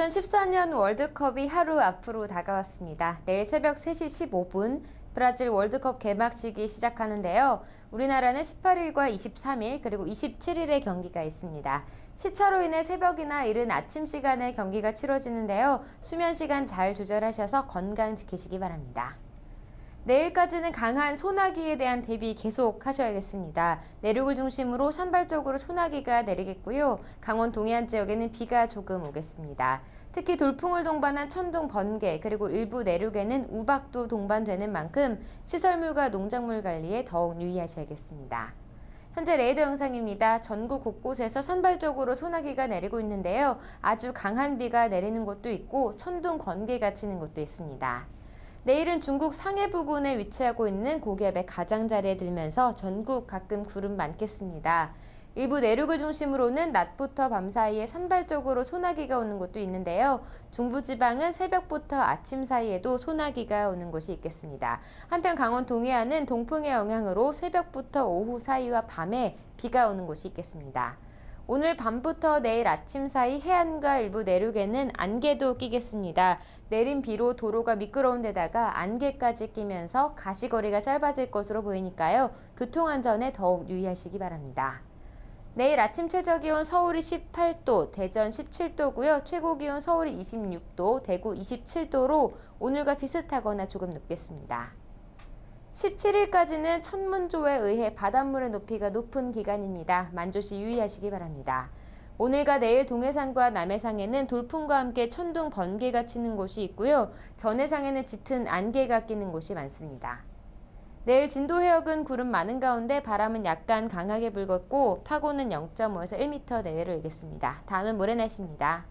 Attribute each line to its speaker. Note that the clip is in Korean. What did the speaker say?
Speaker 1: 2014년 월드컵이 하루 앞으로 다가왔습니다. 내일 새벽 3시 15분 브라질 월드컵 개막식이 시작하는데요. 우리나라는 18일과 23일 그리고 27일에 경기가 있습니다. 시차로 인해 새벽이나 이른 아침 시간에 경기가 치러지는데요. 수면 시간 잘 조절하셔서 건강 지키시기 바랍니다. 내일까지는 강한 소나기에 대한 대비 계속 하셔야겠습니다. 내륙을 중심으로 산발적으로 소나기가 내리겠고요. 강원 동해안 지역에는 비가 조금 오겠습니다. 특히 돌풍을 동반한 천둥 번개 그리고 일부 내륙에는 우박도 동반되는 만큼 시설물과 농작물 관리에 더욱 유의하셔야겠습니다. 현재 레이더 영상입니다. 전국 곳곳에서 산발적으로 소나기가 내리고 있는데요. 아주 강한 비가 내리는 곳도 있고 천둥 번개가 치는 곳도 있습니다. 내일은 중국 상해 부근에 위치하고 있는 고기압의 가장자리에 들면서 전국 가끔 구름 많겠습니다. 일부 내륙을 중심으로는 낮부터 밤 사이에 산발적으로 소나기가 오는 곳도 있는데요. 중부지방은 새벽부터 아침 사이에도 소나기가 오는 곳이 있겠습니다. 한편 강원 동해안은 동풍의 영향으로 새벽부터 오후 사이와 밤에 비가 오는 곳이 있겠습니다. 오늘 밤부터 내일 아침 사이 해안과 일부 내륙에는 안개도 끼겠습니다. 내린 비로 도로가 미끄러운 데다가 안개까지 끼면서 가시거리가 짧아질 것으로 보이니까요. 교통안전에 더욱 유의하시기 바랍니다. 내일 아침 최저 기온 서울이 18도, 대전 17도고요. 최고 기온 서울이 26도, 대구 27도로 오늘과 비슷하거나 조금 높겠습니다. 17일까지는 천문조에 의해 바닷물의 높이가 높은 기간입니다. 만조시 유의하시기 바랍니다. 오늘과 내일 동해상과 남해상에는 돌풍과 함께 천둥 번개가 치는 곳이 있고요. 전해상에는 짙은 안개가 끼는 곳이 많습니다. 내일 진도 해역은 구름 많은 가운데 바람은 약간 강하게 불겠고 파고는 0.5에서 1m 내외로 일겠습니다. 다음은 모레 날씨입니다.